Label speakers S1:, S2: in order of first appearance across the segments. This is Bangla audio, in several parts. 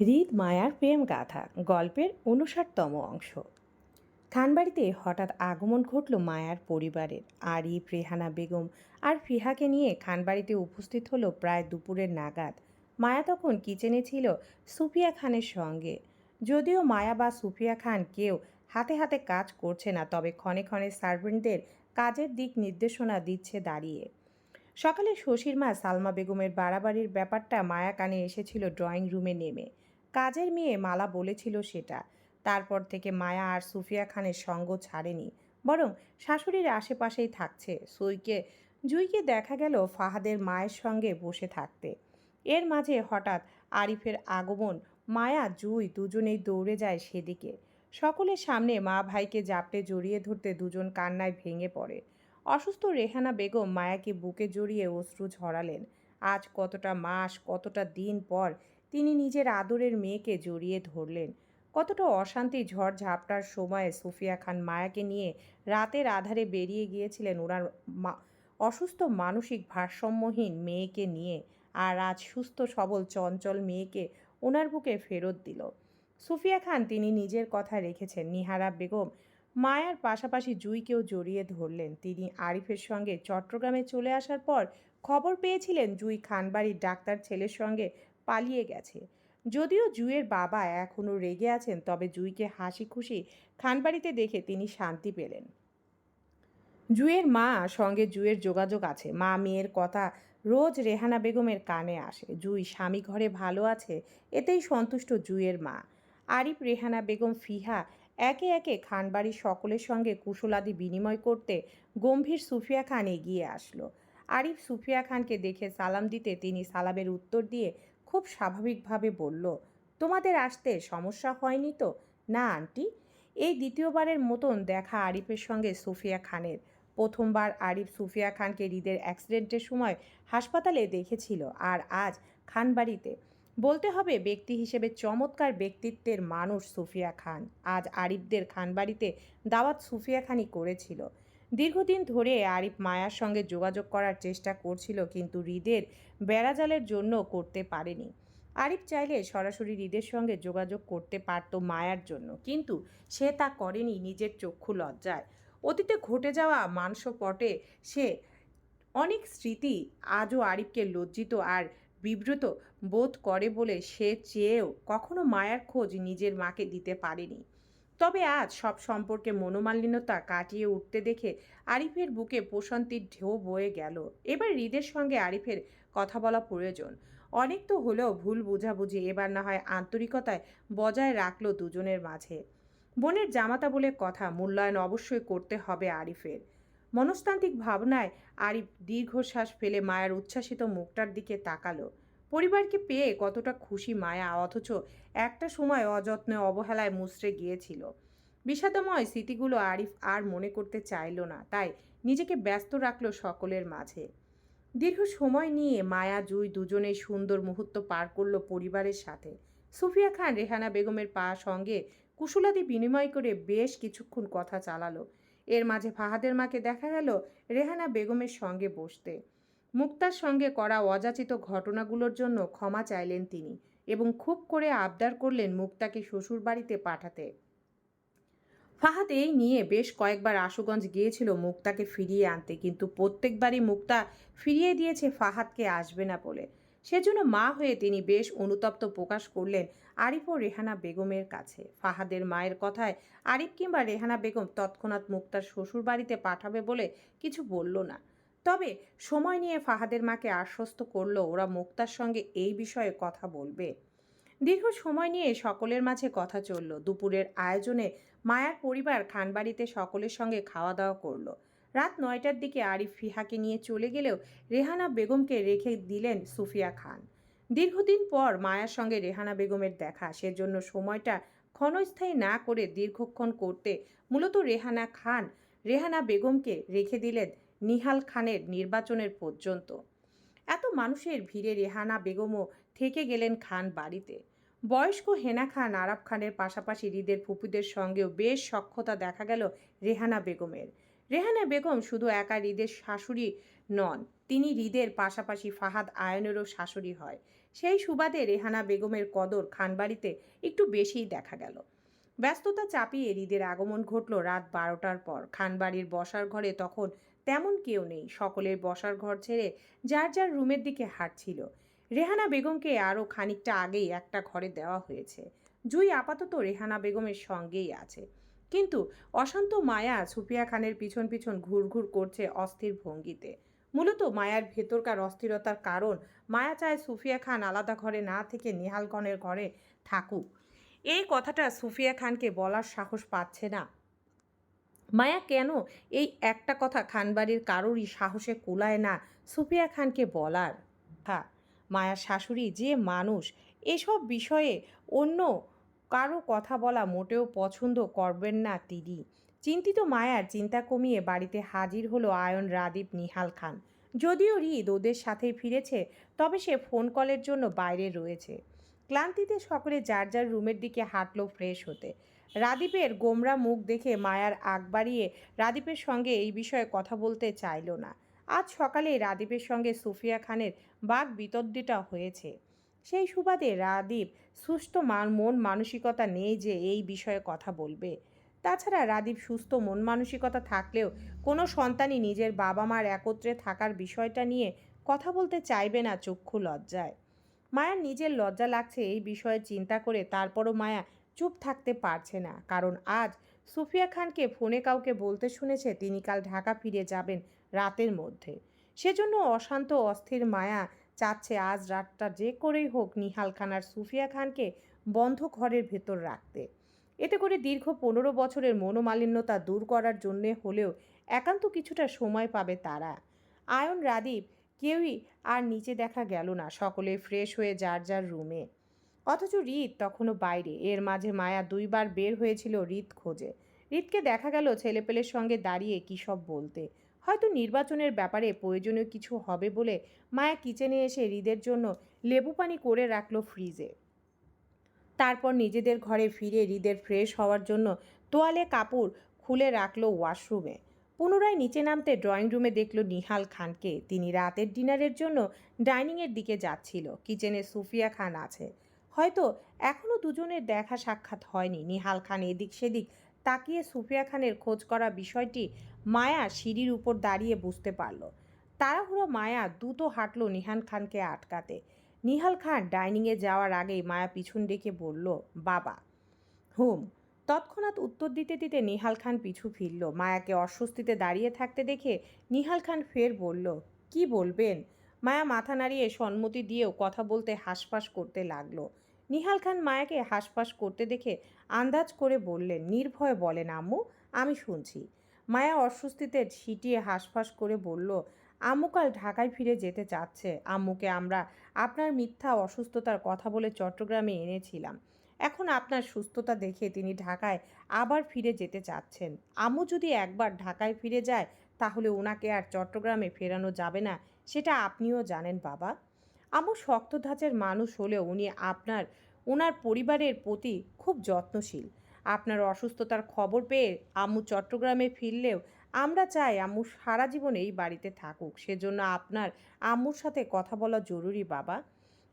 S1: হৃদ মায়ার প্রেম গাথা, গল্পের উনষাটতম অংশ। খানবাড়িতে হঠাৎ আগমন ঘটল মায়ার পরিবারের। আরিফ রেহানা বেগম আর ফিহাকে নিয়ে খানবাড়িতে উপস্থিত হলো প্রায় দুপুরের নাগাদ। মায়া তখন কিচেনে ছিল সুফিয়া খানের সঙ্গে। যদিও মায়া বা সুফিয়া খান কেউ হাতে হাতে কাজ করছে না, তবে ক্ষণে ক্ষণে সার্ভেন্টদের কাজের দিক নির্দেশনা দিচ্ছে দাঁড়িয়ে। সকালে শশীর মা সালমা বেগমের বাড়াবাড়ির ব্যাপারটা মায়া কানে এসেছিল ড্রয়িং রুমে নেমে। কাজের মেয়ে মালা বলেছিল সেটা। তারপর থেকে মায়া আর সুফিয়া খানের সঙ্গ ছাড়েনি, বরং শাশুড়ির আশেপাশেই থাকছে। সুইকে, জুইকে দেখা গেল ফাহাদের মায়ের সঙ্গে বসে থাকতে। এর মাঝে হঠাৎ আরিফের আগমন, মায়া, জুই দুজনেই দৌড়ে যায় সেদিকে। সকলের সামনে মা ভাইকে জাপটে জড়িয়ে ধরতে দুজন কান্নায় ভেঙে পড়ে। অসুস্থ রেহানা বেগম মায়াকে বুকে জড়িয়ে অশ্রু ঝরালেন। আজ কতটা মাস, কতটা দিন পর তিনি নিজের আদরের মেয়েকে জড়িয়ে ধরলেন। কতটা অশান্তি ঝড় ঝাপটার সময়ে সুফিয়া খান মায়াকে নিয়ে রাতের আধারে বেরিয়ে গিয়েছিলেন ওনার মা- অসুস্থ মানসিক ভারসাম্যহীন মেয়েকে নিয়ে আর আজ সুস্থ, সবল, চঞ্চল মেয়েকে ওনার বুকে ফেরত দিল। সুফিয়া খান তিনি নিজের কথা রেখেছেন, নিহারা বেগম, মায়ার পাশাপাশি জুইকেও জড়িয়ে ধরলেন। তিনি আরিফের সঙ্গে চট্টগ্রামে চলে আসার পর খবর পেয়েছিলেন জুই খানবাড়ির ডাক্তার ছেলের সঙ্গে পালিয়ে গেছে। যদিও জুইয়ের বাবা এখনও রেগে আছেন, তবে জুইকে হাসি খুশি খানবাড়িতে দেখে তিনি শান্তি পেলেন। জুয়ের মা সঙ্গে জুয়ের যোগাযোগ আছে। মা মেয়ের কথা রোজ রেহানা বেগমের কানে আসে। জুই স্বামী ঘরে ভালো আছে, এতেই সন্তুষ্ট জুয়ের মা। আরিফ, রেহানা বেগম, ফিহা একে একে খানবাড়ির সকলের সঙ্গে কুশলাদি বিনিময় করতে গম্ভীর সুফিয়া খান এগিয়ে আসলো। আরিফ সুফিয়া খানকে দেখে সালাম দিতে তিনি সালামের উত্তর দিয়ে খুব স্বাভাবিকভাবে বলল, তোমাদের আসতে সমস্যা হয়নি তো? না, আন্টি। এই দ্বিতীয়বারের মতন দেখা আরিফের সঙ্গে সুফিয়া খানের। প্রথমবার আরিফ সুফিয়া খানকে হৃদের অ্যাক্সিডেন্টের সময় হাসপাতালে দেখেছিল আর আজ খানবাড়িতে। বলতে হবে ব্যক্তি হিসেবে চমৎকার ব্যক্তিত্বের মানুষ সুফিয়া খান। আজ আরিফদের খানবাড়িতে দাওয়াত সুফিয়া খানই করেছিল। দীর্ঘদিন ধরে আরিফ মায়ার সঙ্গে যোগাযোগ করার চেষ্টা করছিল, কিন্তু হৃদের বেড়াজালের জন্য করতে পারেনি। আরিফ চাইলে সরাসরি হৃদের সঙ্গে যোগাযোগ করতে পারত মায়ার জন্য, কিন্তু সে তা করেনি নিজের চক্ষু লজ্জায়। অতীতে ঘটে যাওয়া মাংসপটে সে অনেক স্মৃতি আজও আরিফকে লজ্জিত আর বিব্রত বোধ করে বলে সে চেয়েও কখনো মায়ার খোঁজ নিজের মাকে দিতে পারেনি। তবে আজ সব সম্পর্কে মনোমালিন্যতা কাটিয়ে উঠতে দেখে আরিফের বুকে প্রশান্তির ঢেউ বয়ে গেল। এবার হৃদের সঙ্গে আরিফের কথা বলা প্রয়োজন। অনেক তো হলেও ভুল বোঝাবুঝি এবার না হয় আন্তরিকতায় বজায় রাখল দুজনের মাঝে। বোনের জামাতা বলে কথা মূল্যায়ন অবশ্যই করতে হবে আরিফের। মনস্তান্ত্রিক ভাবনায় আরিফ দীর্ঘশ্বাস ফেলে মায়ের উচ্ছ্বাসিত মুখটার দিকে তাকালো। পরিবারকে পেয়ে কতটা খুশি মায়া, অথচ একটা সময় অযত্নে অবহেলায় মুচড়ে গিয়েছিল। বিষাদময় স্মৃতিগুলো আরিফ আর মনে করতে চাইল না, তাই নিজেকে ব্যস্ত রাখল সকলের মাঝে। দীর্ঘ সময় নিয়ে মায়া, জুই দুজনেই সুন্দর মুহূর্ত পার করল পরিবারের সাথে। সুফিয়া খান, রেহানা বেগমের পা সঙ্গে কুশলাদি বিনিময় করে বেশ কিছুক্ষণ কথা চালালো। এর মাঝে ফাহাদের মাকে দেখা গেল রেহানা বেগমের সঙ্গে বসতে। মুক্তার সঙ্গে করা অযাচিত ঘটনাগুলোর জন্য ক্ষমা চাইলেন তিনি এবং খুব করে আবদার করলেন মুক্তাকে শ্বশুর বাড়িতে পাঠাতে। ফাহাদ এই নিয়ে বেশ কয়েকবার আশুগঞ্জ গিয়েছিল মুক্তাকে ফিরিয়ে আনতে, কিন্তু প্রত্যেকবারই মুক্তা ফিরিয়ে দিয়েছে ফাহাদকে আসবে না বলে। সেজন্য মা হয়ে তিনি বেশ অনুতপ্ত প্রকাশ করলেন আরিফ ও রেহানা বেগমের কাছে। ফাহাদের মায়ের কথায় আরিফ কিংবা রেহানা বেগম তৎক্ষণাৎ মুক্তার শ্বশুর বাড়িতে পাঠাবে বলে কিছু বলল না। তবে সময় নিয়ে ফাহাদের মাকে আশ্বস্ত করল ওরা মুক্তার সঙ্গে এই বিষয়ে কথা বলবে। দীর্ঘ সময় নিয়ে সকলের মাঝে কথা চলল। দুপুরের আয়োজনে মায়ার পরিবার খানবাড়িতে সকলের সঙ্গে খাওয়া দাওয়া করল। রাত নয়টার দিকে আরিফ ফিহাকে নিয়ে চলে গেলেও রেহানা বেগমকে রেখে দিলেন সুফিয়া খান। দীর্ঘদিন পর মায়ার সঙ্গে রেহানা বেগমের দেখা। সেজন্য সময়টা ক্ষণস্থায়ী না করে দীর্ঘক্ষণ করতে মূলত রেহানা খান, রেহানা বেগমকে রেখে দিলেন নিহাল খানের নির্বাচনের পর্যন্ত। এত মানুষের ভিড়ে রেহানা বেগমও থেকে গেলেন খান বাড়িতে। বয়স্ক হেনা খান আরাব খানের পাশাপাশি হৃদের ফুপুদের সঙ্গেও বেশ সক্ষতা দেখা গেল রেহানা বেগমের। রেহানা বেগম শুধু একা হৃদের শাশুড়ি নন, তিনি হৃদের পাশাপাশি ফাহাদ আয়নেরও শাশুড়ি হয়। সেই সুবাদে রেহানা বেগমের কদর খানবাড়িতে একটু বেশিই দেখা গেল। ব্যস্ততা চাপিয়ে হৃদের আগমন ঘটল রাত বারোটার পর। খানবাড়ির বসার ঘরে তখন তেমন কেউ নেই। সকলের বসার ঘর ছেড়ে যার যার রুমের দিকে হাঁটছিল। রেহানা বেগমকে আরও খানিকটা আগেই একটা ঘরে দেওয়া হয়েছে। জুই আপাতত রেহানা বেগমের সঙ্গেই আছে। কিন্তু অশান্ত মায়া সুফিয়া খানের পিছন পিছন ঘুরঘুর করছে অস্থির ভঙ্গিতে। মূলত মায়ার ভেতরকার অস্থিরতার কারণ মায়া চায় সুফিয়া খান আলাদা ঘরে না থেকে নেহাল খানের ঘরে থাকুক। এই কথাটা সুফিয়া খানকে বলার সাহস পাচ্ছে না। মায়া কেন এই একটা কথা খানবাড়ির কারোরই সাহসে কুলায় না সুফিয়া খানকে বলার? হ্যাঁ মায়ার শাশুড়ি যে মানুষ, এসব বিষয়ে অন্য কারও কথা বলা মোটেও পছন্দ করবেন না তিনি। চিন্তিত মায়ার চিন্তা কমিয়ে বাড়িতে হাজির হলো আয়ন রাদীপ নিহাল খান। যদিও রিদ ওদের সাথেই ফিরেছে, তবে সে ফোন কলের জন্য বাইরে রয়েছে। ক্লান্তিতে সকলে যার যার রুমের দিকে হাঁটলো ফ্রেশ হতে। রাদীপের গোমরা মুখ দেখে মায়ার আগ বাড়িয়ে রাদীপের সঙ্গে এই বিষয়ে কথা বলতে চাইল না। আজ সকালে রাদীপের সঙ্গে সুফিয়া খানের বাঘ বিতর্দিটা হয়েছে। সেই সুবাদে রাদীপ সুস্থ মান মন মানসিকতা নেই যে এই বিষয়ে কথা বলবে। তাছাড়া রাদীপ সুস্থ মন মানসিকতা থাকলেও কোনো সন্তানই নিজের বাবা মার একত্রে থাকার বিষয়টা নিয়ে কথা বলতে চাইবে না চক্ষু লজ্জায়। মায়ার নিজের লজ্জা লাগছে এই বিষয়ে চিন্তা করে তারপরও মায়া চুপ থাকতে পারছে না। কারণ আজ সুফিয়া খানকে ফোনে কাউকে বলতে শুনেছে তিনি কাল ঢাকা ফিরে যাবেন রাতের মধ্যে। সেজন্য অশান্ত অস্থির মায়া চাচ্ছে আজ রাতটা যে করেই হোক নিহাল খান আর সুফিয়া খানকে বন্ধ ঘরের ভেতর রাখতে। এতে করে দীর্ঘ পনেরো বছরের মনোমালিন্যতা দূর করার জন্যে হলেও একান্ত কিছুটা সময় পাবে তারা। আয়ন রাদীপ কেউই আর নিচে দেখা গেল না। সকলে ফ্রেশ হয়ে যার যার রুমে অথচ রিত তখনও বাইরে। এর মাঝে মায়া দুইবার বের হয়েছিল রিত খোঁজে। রিতকে দেখা গেল ছেলেপেলের সঙ্গে দাঁড়িয়ে কী সব বলতে। হয়তো নির্বাচনের ব্যাপারে প্রয়োজনীয় কিছু হবে বলে মায়া কিচেনে এসে হৃদের জন্য লেবু পানি করে রাখল ফ্রিজে। তারপর নিজেদের ঘরে ফিরে হৃদের ফ্রেশ হওয়ার জন্য তোয়ালে কাপড় খুলে রাখল ওয়াশরুমে। পুনরায় নিচে নামতে ড্রয়িং রুমে দেখল নিহাল খানকে। তিনি রাতের ডিনারের জন্য ডাইনিংয়ের দিকে যাচ্ছিল। কিচেনে সুফিয়া খান আছে। হয়তো এখনও দুজনের দেখা সাক্ষাৎ হয়নি। নিহাল খান এদিক সেদিক তাকিয়ে সুফিয়া খানের খোঁজ করা বিষয়টি মায়া সিঁড়ির উপর দাঁড়িয়ে বুঝতে পারল। তাড়াহুড়ো মায়া দ্রুত হাঁটল নিহান খানকে আটকাতে। নিহাল খান ডাইনিংয়ে যাওয়ার আগেই মায়া পিছন ডেকে বলল, বাবা। হুম। তৎক্ষণাৎ উত্তর দিতে দিতে নিহাল খান পিছু ফিরল। মায়াকে অস্বস্তিতে দাঁড়িয়ে থাকতে দেখে নিহাল খান ফের বলল, কি বলবেন? মায়া মাথা নাড়িয়ে সম্মতি দিয়েও কথা বলতে হাসপাস করতে লাগল। নিহাল খান মায়াকে হাসপাস করতে দেখে আন্দাজ করে বললেন, নির্ভয়ে বলেন আম্মু, আমি শুনছি। মায়া অস্বস্তিতে ছিটিয়ে হাসফাস করে বলল, আম্মু কাল ঢাকায় ফিরে যেতে চাচ্ছে। আম্মুকে আমরা আপনার মিথ্যা অসুস্থতার কথা বলে চট্টগ্রামে এনেছিলাম। এখন আপনার সুস্থতা দেখে তিনি ঢাকায় আবার ফিরে যেতে চাচ্ছেন। আম্মু যদি একবার ঢাকায় ফিরে যায়, তাহলে ওনাকে আর চট্টগ্রামে ফেরানো যাবে না, সেটা আপনিও জানেন বাবা। আম্মু শক্ত ধাঁচের মানুষ হলেও উনি আপনার ওনার পরিবারের প্রতি খুব যত্নশীল। আপনার অসুস্থতার খবর পেয়ে আম্মু চট্টগ্রামে ফিরলেও আমরা চাই আম্মু সারা জীবন এই বাড়িতে থাকুক। সেজন্য আপনার আম্মুর সাথে কথা বলা জরুরি, বাবা।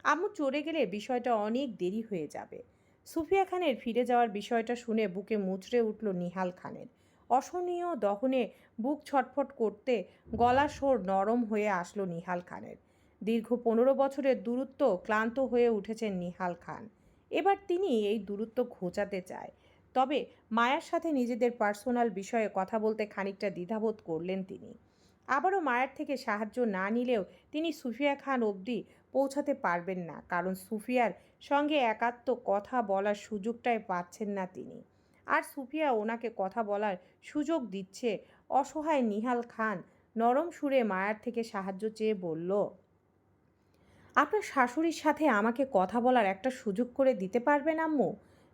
S1: আম্মু চলে গেলে বিষয়টা অনেক দেরি হয়ে যাবে। সুফিয়া খানের ফিরে যাওয়ার বিষয়টা শুনে বুকে মুচড়ে উঠল নিহাল খানের। অসহনীয় দহনে বুক ছটফট করতে গলা সোর নরম হয়ে আসলো নিহাল খানের। দীর্ঘ পনেরো বছরের দূরত্ব ক্লান্ত হয়ে উঠেছেন নিহাল খান। এবার তিনি এই দূরত্ব ঘোচাতে চায়। তবে মায়ার সাথে নিজেদের পার্সোনাল বিষয়ে কথা বলতে খানিকটা দ্বিধাবোধ করলেন তিনি। আবারও মায়ের থেকে সাহায্য না নিলেও তিনি সুফিয়া খান অবধি পৌঁছাতে পারবেন না, কারণ সুফিয়ার সঙ্গে একাত্ম কথা বলার সুযোগটাই পাচ্ছেন না তিনি। আর সুফিয়া ওনাকে কথা বলার সুযোগ দিচ্ছে অসহায় নিহাল খান। নরম সুরে মায়ার থেকে সাহায্য চেয়ে বলল আপনার শাশুড়ির সাথে আমাকে কথা বলার একটা সুযোগ করে দিতে পারবেন, আম্মু?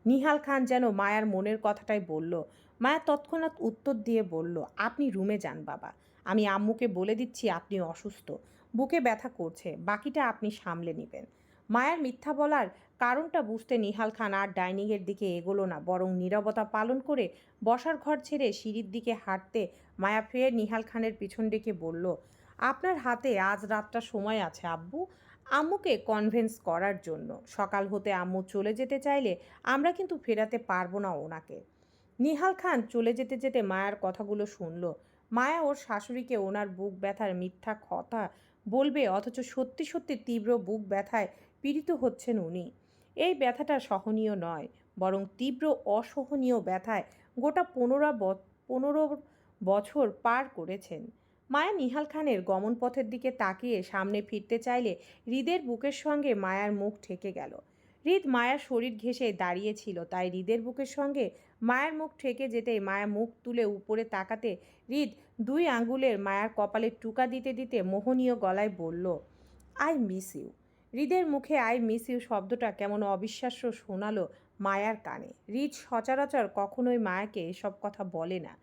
S1: নিহাল খান যেন মায়ার মনের কথাটাই বলল। মায়া তৎক্ষণাৎ উত্তর দিয়ে বলল, আপনি রুমে যান, বাবা। আমি আম্মুকে বলে দিচ্ছি আপনি অসুস্থ। বুকে ব্যথা করছে। বাকিটা আপনি সামলে নেবেন। মায়ার মিথ্যা বলার কারণটা বুঝতে নিহাল খান আর ডাইনিংয়ের দিকে এগোলো না, বরং নীরবতা পালন করে বসার ঘর ছেড়ে সিঁড়ির দিকে হাঁটতে মায়া ফের নিহাল খানের পিছন ডেকে বলল, আপনার হাতে আজ রাতটা সময় আছে, আব্বু। আম্মুকে কনভেন্স করার জন্য। সকাল হতে আম্মু চলে যেতে চাইলে আমরা কিন্তু ফেরাতে পারব না ওনাকে। নিহাল খান চলে যেতে যেতে মায়ার কথাগুলো শুনল। মায়া ওর শাশুড়িকে ওনার বুক ব্যথার মিথ্যা কথা বলবে অথচ সত্যি সত্যি তীব্র বুক ব্যথায় পীড়িত হচ্ছেন উনি। এই ব্যথাটা সহনীয় নয়, বরং তীব্র অসহনীয় ব্যথায় গোটা পনেরো পনেরো বছর পার করেছেন। মায়া নিহাল খানের গমন পথের দিকে তাকিয়ে সামনে ফিরতে চাইলে হৃদের বুকের সঙ্গে মায়ার মুখ ঠেকে গেল। হৃদ মায়ার শরীর ঘেঁষে দাঁড়িয়েছিল তাই হৃদের বুকের সঙ্গে মায়ের মুখ ঠেকে যেতেই মায়া মুখ তুলে উপরে তাকাতে হৃদ দুই আঙ্গুলের মায়ার কপালে টুকা দিতে দিতে মোহনীয় গলায় বলল, আই মিস ইউ। হৃদের মুখে আই মিস ইউ শব্দটা কেমন অবিশ্বাস্য শোনালো মায়ার কানে। হৃদ সচরাচর কখনোই মায়াকে এসব কথা বলে না।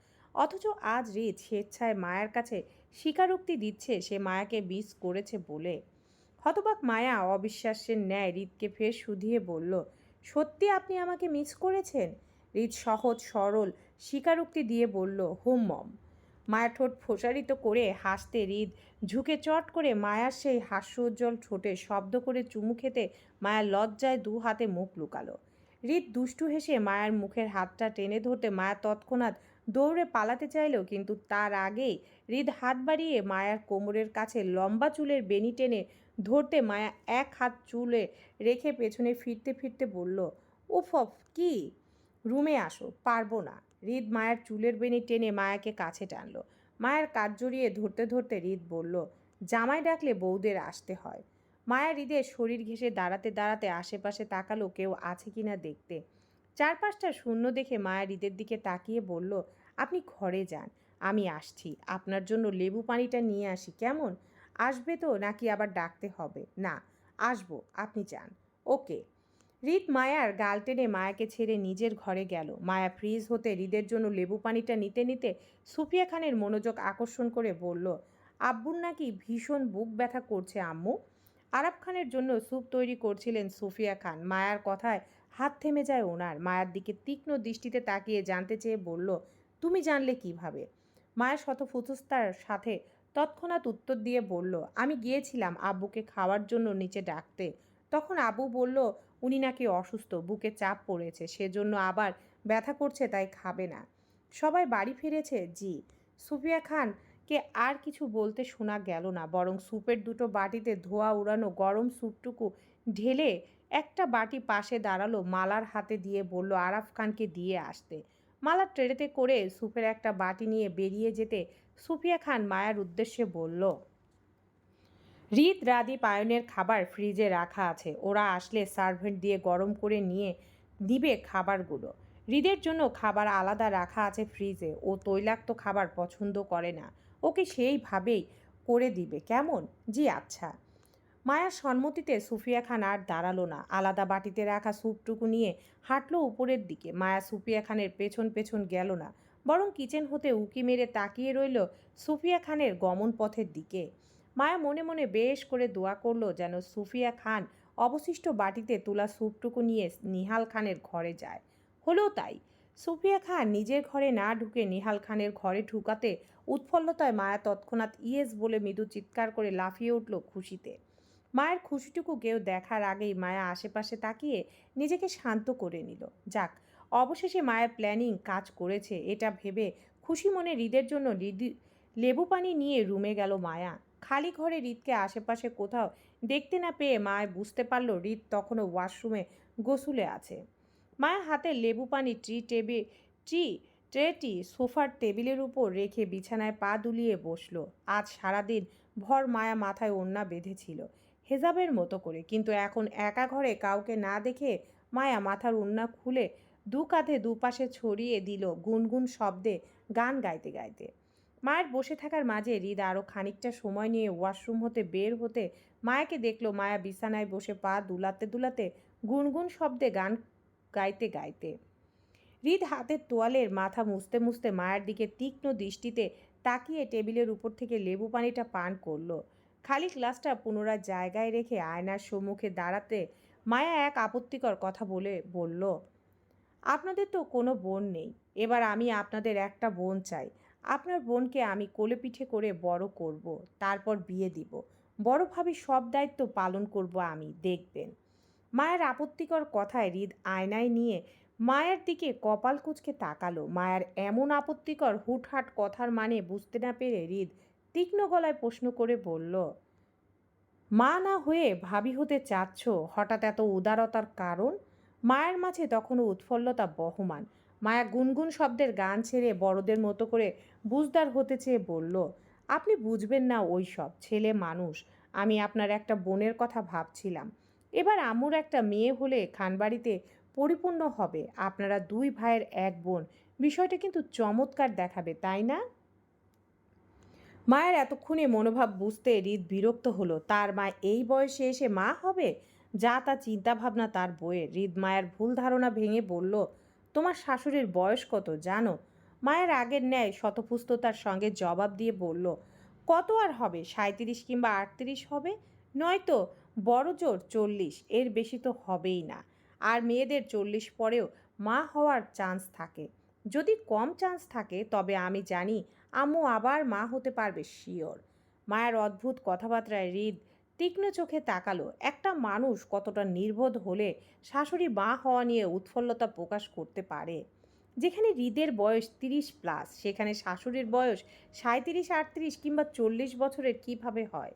S1: অথচ আজ হৃদ স্বেচ্ছায় মায়ের কাছে স্বীকারোক্তি দিচ্ছে সে মায়াকে মিস করেছে বলে। হতবাক মায়া অবিশ্বাসের ন্যায় হৃদকে ফের শুধিয়ে বলল, সত্যি আপনি আমাকে মিস করেছেন? হৃদ সহজ, সরল স্বীকারোক্তি দিয়ে বলল, হুম, মম। মায়া ঠোঁট প্রসারিত করে হাসতে হৃদ ঝুঁকে চট করে মায়ার সেই হাস্যোজ্জ্বল ঠোঁটে শব্দ করে চুমু খেতে মায়ার লজ্জায় দু হাতে মুখ লুকালো। হৃদ দুষ্টু হেসে মায়ার মুখের হাতটা টেনে ধরতে মায়া তৎক্ষণাৎ দৌড়ে পালাতে চাইলেও কিন্তু তার আগেই হৃদ হাত বাড়িয়ে মায়ার কোমরের কাছে লম্বা চুলের বেনি টেনে ধরতে মায়া এক হাত চুলে রেখে পেছনে ফিরতে ফিরতে বলল, উফ কি? রুমে আসো, পারব না। হৃদ মায়ের চুলের বেনি টেনে মায়াকে কাছে টানলো। মায়ের কাজ জড়িয়ে ধরতে ধরতে হৃদ বলল, জামাই ডাকলে বৌদের আসতে হয়। মায়া হৃদের শরীর ঘেঁষে দাঁড়াতে দাঁড়াতে আশেপাশে তাকালো, কেউ আছে কিনা দেখতে? চারপাশটা শূন্য দেখে মায়া হৃদের দিকে তাকিয়ে বলল, আপনি ঘরে যান, আমি আসছি। আপনার জন্য লেবু পানিটা নিয়ে আসি, কেমন? আসবে তো নাকি আবার ডাকতে হবে? না, আসব, আপনি যান। ওকে। হৃদ মায়ার গাল টেনে মায়াকে ছেড়ে নিজের ঘরে গেল। মায়া ফ্রিজ হতে হৃদের জন্য লেবু পানিটা নিতে নিতে সুফিয়া খানের মনোযোগ আকর্ষণ করে বলল, আব্বুর নাকি ভীষণ বুক ব্যথা করছে, আম্মু। আরাব খানের জন্য স্যুপ তৈরি করছিলেন সুফিয়া খান। মায়ার কথায় হাত থেমে যায় ওনার। মায়ার দিকে তীক্ষ্ণ দৃষ্টিতে তাকিয়ে জানতে চেয়ে বলল, তুমি জানলে কীভাবে? মায়া শতফুতুস্তার সাথে তৎক্ষণাৎ উত্তর দিয়ে বলল, আমি গিয়েছিলাম আব্বুকে খাওয়ার জন্য নিচে ডাকতে। তখন আবু বলল, উনি নাকি অসুস্থ, বুকে চাপ পড়েছে, সেজন্য আবার ব্যথা করছে, তাই খাবে না। সবাই বাড়ি ফিরেছে, জি। সুফিয়া খান কে আর কিছু বলতে শোনা গেল না, বরং স্যুপের দুটো বাটিতে ধোয়া উড়ানো গরম স্যুপটুকু ঢেলে একটা বাটি পাশে দাঁড়াল মালার হাতে দিয়ে বলল, আরাফ খানকে দিয়ে আসতে। মালা ট্রেতে করে স্যুপের একটা বাটি নিয়ে বেরিয়ে যেতে সুফিয়া খান মায়ার উদ্দেশ্যে বলল হৃদ রাদি পায়নের খাবার ফ্রিজে রাখা আছে। ওরা আসলে সার্ভেন্ট দিয়ে গরম করে নিয়ে দিবে খাবারগুলো। হৃদের জন্য খাবার আলাদা রাখা আছে ফ্রিজে। ও তৈলাক্ত খাবার পছন্দ করে না। ওকে সেইভাবেই করে দিবে। কেমন? জি আচ্ছা। মায়ার সম্মতিতে সুফিয়া খান আর দাঁড়াল না। আলাদা বাটিতে রাখা স্যুপটুকু নিয়ে হাঁটলো উপরের দিকে। মায়া সুফিয়া খানের পেছন পেছন গেল না, বরং কিচেন হতে উকি মেরে তাকিয়ে রইল সুফিয়া খানের গমন পথের দিকে। মায়া মনে মনে বেশ করে দোয়া করল যেন সুফিয়া খান অবশিষ্ট বাটিতে তোলা স্যুপটুকু নিয়ে নিহাল খানের ঘরে যায়। হলো তাই, সুফিয়া খান নিজের ঘরে না ঢুকে নিহাল খানের ঘরে ঢুকাতে উৎফুল্লতায় মায়া তৎক্ষণাৎ ইয়েস বলে মৃদু চিৎকার করে লাফিয়ে উঠল খুশিতে। মায়ের খুশিটুকু কেউ দেখার আগেই মায়া আশেপাশে তাকিয়ে নিজেকে শান্ত করে নিল। যাক, অবশেষে মায়ের প্ল্যানিং কাজ করেছে, এটা ভেবে খুশি মনে হৃদের জন্য লেবু পানি নিয়ে রুমে গেল মায়া। খালি ঘরে হৃদকে আশেপাশে কোথাও দেখতে না পেয়ে মায় বুঝতে পারল হৃদ তখনও ওয়াশরুমে গোসুলে আছে। মায়া হাতে লেবু পানি ট্রি টেবিল ট্রি ট্রেটি সোফার টেবিলের উপর রেখে বিছানায় পা দুলিয়ে বসল। আজ সারাদিন ভর মায়া মাথায় ওন্না বেঁধেছিল। হেজাবের মতো করে। কিন্তু এখন একা ঘরে কাউকে না দেখে মায়া মাথার ওন্না খুলে দু কাঁধে দুপাশে ছড়িয়ে দিল গুনগুন শব্দে গান গাইতে গাইতে। মায়ের বসে থাকার মাঝে হৃদ আরও খানিকটা সময় নিয়ে ওয়াশরুম হতে বের হতে মায়াকে দেখল মায়া বিছানায় বসে পা দুলাতে দুলাতে গুনগুন শব্দে গান গাইতে গাইতে। হৃদ হাতের তোয়ালের মাথা মুছতে মুছতে মায়ের দিকে তীক্ষ্ণ দৃষ্টিতে তাকিয়ে টেবিলের উপর থেকে লেবু পানিটা পান করল। খালি গ্লাসটা পুনরায় জায়গায় রেখে আয়নার সম্মুখে দাঁড়াতে মায়া এক আপত্তিকর কথা বলে বলল, আপনাদের তো কোনো বোন নেই। এবার আমি আপনাদের একটা বোন চাই। আপনার বোনকে আমি কোলে পিঠে করে বড় করব, তারপর বিয়ে দিব। বড় ভাবি সব দায়িত্ব পালন করব আমি, দেখবেন। মায়ের আপত্তিকর কথায় হৃদ আয়নায় নিয়ে মায়ের দিকে কপাল কুচকে তাকালো। মায়ের এমন আপত্তিকর হুটহাট কথার মানে বুঝতে না পেরে হৃদ তীক্ষ্ণ গলায় প্রশ্ন করে বলল, মা না হয়ে ভাবি হতে চাচ্ছ? হঠাৎ এত উদারতার কারণ? মায়ের মাঝে তখনও উৎফুল্লতা বহমান মায়া গুনগুন শব্দের গান ছেড়ে বড়দের মতো করে বুঝদার হতে চেয়ে বলল, আপনি বুঝবেন না ওই সব ছেলে মানুষ। আমি আপনার একটা বোনের কথা ভাবছিলাম। এবার আমুর একটা মেয়ে হলে খানবাড়িতে পরিপূর্ণ হবে। আপনারা দুই ভাইয়ের এক বোন। বিষয়টা কিন্তু চমৎকার দেখাবে, তাই না? মায়ের এতক্ষণে মনোভাব বুঝতে হৃদ বিরক্ত হলো। তার মা এই বয়সে এসে মা হবে? যা তা চিন্তাভাবনা তার বইয়ের। হৃদ মায়ের ভুল ধারণা ভেঙে বলল, তোমার শাশুড়ির বয়স কত জানো? মায়ের আগের ন্যায় শতপুস্ততার সঙ্গে জবাব দিয়ে বলল, কত আর হবে? সাঁত্রিশ কিংবা আটত্রিশ হবে? নয়তো বড় জোর চল্লিশ। এর বেশি তো হবেই না। আর মেয়েদের চল্লিশ পরেও মা হওয়ার চান্স থাকে। যদি কম চান্স থাকে, তবে আমি জানি আম্মু আবার মা হতে পারবে, শিওর। মায়ের অদ্ভুত কথাবার্তায় হৃদ তীক্ষ্ণ চোখে তাকালো। একটা মানুষ কতটা নির্বোধ হলে শাশুড়ি মা হওয়া নিয়ে উৎফুল্লতা প্রকাশ করতে পারে? যেখানে হৃদের বয়স তিরিশ প্লাস, সেখানে শাশুড়ির বয়স সাঁত্রিশ আটত্রিশ কিংবা চল্লিশ বছরের কীভাবে হয়?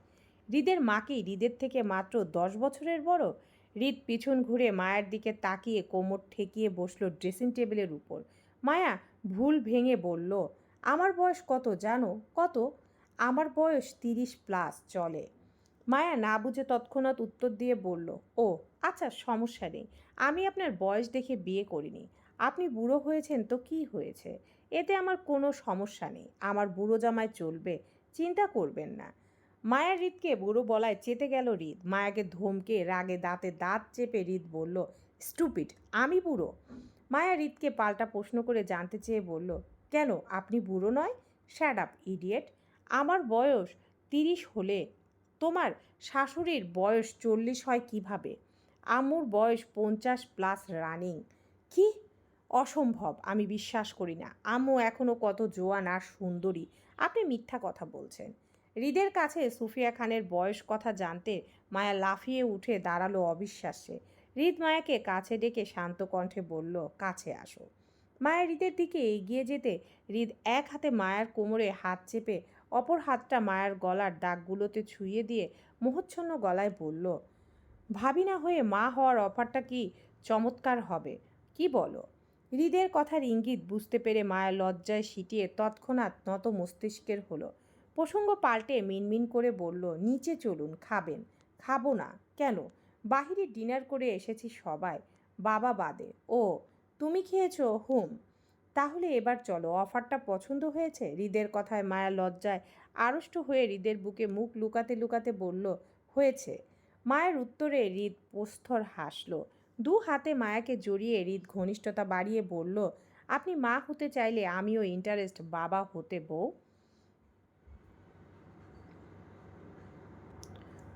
S1: হৃদের মাকেই হৃদের থেকে মাত্র দশ বছরের বড়? হৃদ পিছন ঘুরে মায়ের দিকে তাকিয়ে কোমর ঠেকিয়ে বসল ড্রেসিং টেবিলের উপর। মায়া ভুল ভেঙে বলল আমার বয়স কত জানো? কত? আমার বয়স তিরিশ প্লাস চলে। মায়া না বুঝে তৎক্ষণাৎ উত্তর দিয়ে বলল, ও আচ্ছা সমস্যা নেই। আমি আপনার বয়স দেখে বিয়ে করিনি। আপনি বুড়ো হয়েছেন তো কি হয়েছে? এতে আমার কোনো সমস্যা নেই। আমার বুড়ো জামায় চলবে। চিন্তা করবেন না। মায়া হৃদকে বুড়ো বলায় চেতে গেল হৃদ। মায়াকে ধমকে রাগে দাঁতে দাঁত চেপে হৃদ বলল স্টুপিড আমি বুড়ো? মায়া হৃদকে পাল্টা প্রশ্ন করে জানতে চেয়ে বলল কেন? আপনি বুড়ো নয়? শ্যাড আপ ইডিয়েট আমার বয়স তিরিশ হলে তোমার শাশুড়ির বয়স চল্লিশ হয় কীভাবে? আম্মুর বয়স পঞ্চাশ প্লাস রানিং কি? অসম্ভব, আমি বিশ্বাস করি না। আম্মু এখনও কত জোয়ান আর সুন্দরী। আপনি মিথ্যা কথা বলছেন। হৃদের কাছে সুফিয়া খানের বয়স কথা জানতে মায়া লাফিয়ে উঠে দাঁড়াল অবিশ্বাসে। হৃদ মায়াকে কাছে ডেকে শান্ত কণ্ঠে বলল, কাছে আসো। মায়া হৃদের দিকে এগিয়ে যেতে হৃদ এক হাতে মায়ার কোমরে হাত চেপে অপর হাতটা মায়ার গলার দাগগুলোতে ছুঁয়ে দিয়ে মোহচ্ছন্ন গলায় বলল ভাবি না হয়ে মা হওয়ার অফারটা কি চমৎকার হবে, কি বলো? হৃদের কথার ইঙ্গিত বুঝতে পেরে মায়া লজ্জায় সিটিয়ে তৎক্ষণাৎ নত মস্তিষ্কের হলো। প্রসঙ্গ পাল্টে মিনমিন করে বলল, নিচে চলুন, খাবেন, খাব না, কেন? বাহিরে ডিনার করে এসেছি সবাই, বাবা বাদে, ও তুমি খেয়েছো? হুম। তাহলে এবার চলো, অফারটা পছন্দ হয়েছে? হৃদের কথায় মায়া লজ্জায় আড়ষ্ট হয়ে হৃদের বুকে মুখ লুকাতে লুকাতে বলল, হয়েছে। মায়ের উত্তরে হৃদ প্রস্থর হাসল। দু হাতে মায়াকে জড়িয়ে হৃদ ঘনিষ্ঠতা বাড়িয়ে বলল, আপনি মা হতে চাইলে আমিও ইন্টারেস্ট বাবা হতে বউ।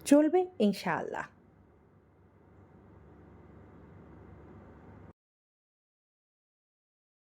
S1: চলবে ইনশাআল্লাহ।